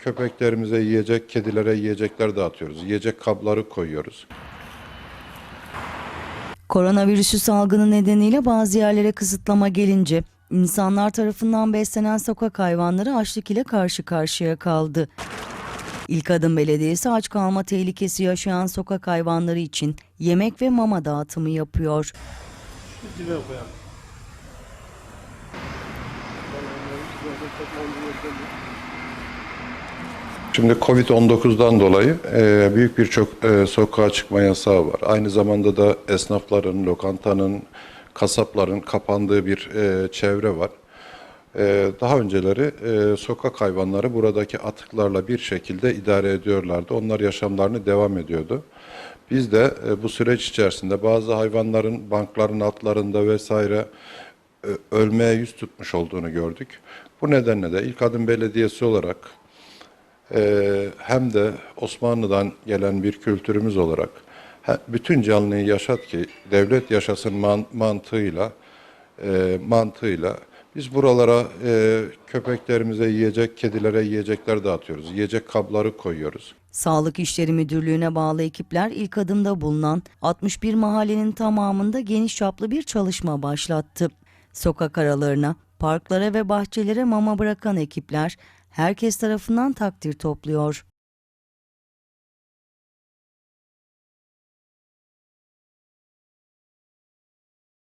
köpeklerimize yiyecek, kedilere yiyecekler dağıtıyoruz. Yiyecek kabları koyuyoruz. Koronavirüsü salgını nedeniyle bazı yerlere kısıtlama gelince insanlar tarafından beslenen sokak hayvanları açlık ile karşı karşıya kaldı. İlk Adım Belediyesi aç kalma tehlikesi yaşayan sokak hayvanları için yemek ve mama dağıtımı yapıyor. Koyalım. Şimdi Covid-19'dan dolayı e, büyük birçok e, sokağa çıkma yasağı var. Aynı zamanda da esnafların, lokantanın, kasapların kapandığı bir e, çevre var. E, daha önceleri e, sokak hayvanları buradaki atıklarla bir şekilde idare ediyorlardı. Onlar yaşamlarını devam ediyordu. Biz de e, bu süreç içerisinde bazı hayvanların bankların altlarında vesaire e, ölmeye yüz tutmuş olduğunu gördük. Bu nedenle de İlk Adım Belediyesi olarak hem de Osmanlı'dan gelen bir kültürümüz olarak bütün canlıyı yaşat ki devlet yaşasın man- mantığıyla e, mantığıyla biz buralara e, köpeklerimize yiyecek, kedilere yiyecekler dağıtıyoruz. Yiyecek kabları koyuyoruz. Sağlık İşleri Müdürlüğü'ne bağlı ekipler ilk adımda bulunan 61 mahallenin tamamında geniş çaplı bir çalışma başlattı. Sokak aralarına, parklara ve bahçelere mama bırakan ekipler herkes tarafından takdir topluyor.